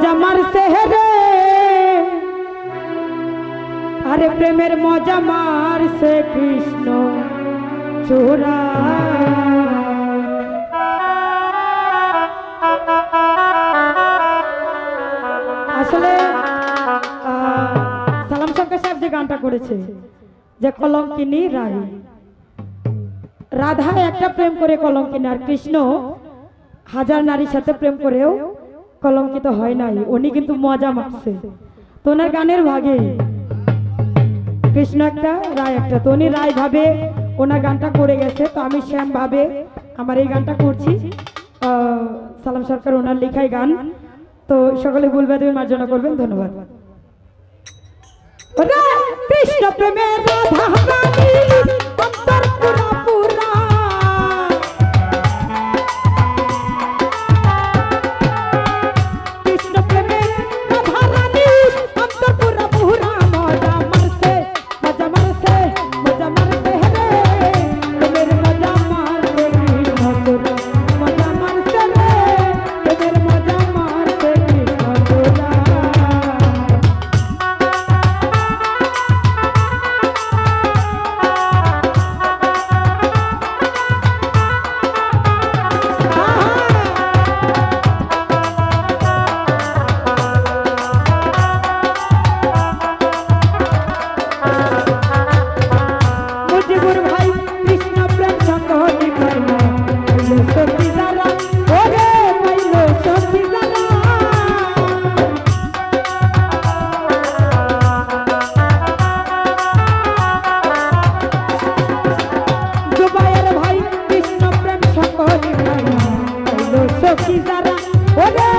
মজা মারছে রে আরে প্রেমের মজা মারছে কৃষ্ণ চোরা। আসলে সালাম সরকার সাহেব যে গানটা করেছে, যে কলঙ্কিনী রায় রাধা একটা প্রেম করে কলঙ্কিনী আর কৃষ্ণ হাজার নারীর সাথে প্রেম করেও কলঙ্কিত হয় নাই, উনি কিন্তু মজা মারছে তো ওনার গানের ভাগে কৃষ্ণ একটা, রায় একটা। তো উনি রায় ভাবে ওনার গানটা করে গেছে, তো আমি শ্যাম ভাবে আমার এই গানটা করছি। সালাম সরকার ওনার লেখাই গান। তো সকলে ভুলবে তুমি মার্জনা করবেন, ধন্যবাদ। কৃষ্ণ প্রেমের রাধা সখী যারা ওরে